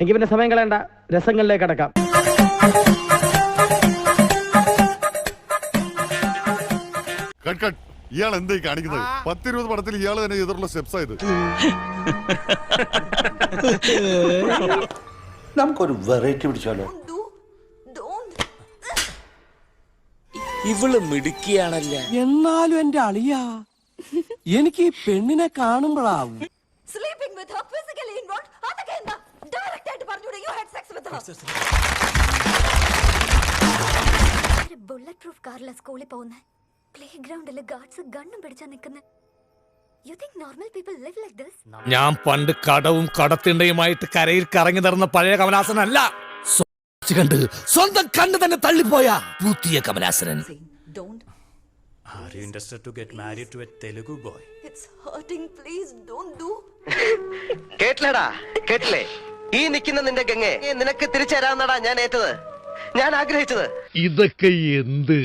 എങ്കിൽ പിന്നെ സമയം കളയണ്ട. രസങ്ങളിലേക്ക് അടക്കാം കട്ട് കട്ട്. ഇയാൾ എന്തായി കാണിക്കുന്നത്? പത്തിരുപത് പടത്തിൽ ഇയാൾ തന്നെ എതിർള്ള സ്റ്റെപ്സ് ആയത് നമുക്കൊരു വെറൈറ്റി പിടിച്ചാലോ? ഇവൾ മിടുക്കിയാണല്ലേ? എന്നാലും എന്റെ അളിയാ എനിക്ക് ഈ പെണ്ണിനെ കാണുമ്പോഴാവും. സെക്സ് ബുള്ളറ്റ് പ്രൂഫ് കാറിലെ സ്കൂളിൽ പോകുന്ന? പ്ലേ ഗ്രൗണ്ടിൽ ഗാർഡ്സ് ഗണ്ണും പിടിച്ചാ നിൽക്കുന്ന you think normal people live like this ഞാൻ പണ്ട് കടവും കടത്തിണ്ടയുമായിട്ട് കരയിൽ കറങ്ങി നടന്ന പഴയ കമലാസനല്ല. അല്ല കണ്ട് സ്വന്തം കണ്ണ് തന്നെ തള്ളിപ്പോയ പുതിയ Kamalasanan. Don't Are you interested to get married to a Telugu boy? It's hurting please don't do കേട്ടില്ലടാ കേട്ടില്ലേ? ഈ നിൽക്കുന്ന നിന്റെ ഗംഗെ നിനക്ക് തിരിച്ചു തരാമെന്നടാ ഞാൻ ഏറ്റത്. ഞാൻ ആഗ്രഹിച്ചത്. ഇതൊക്കെ എന്ത്?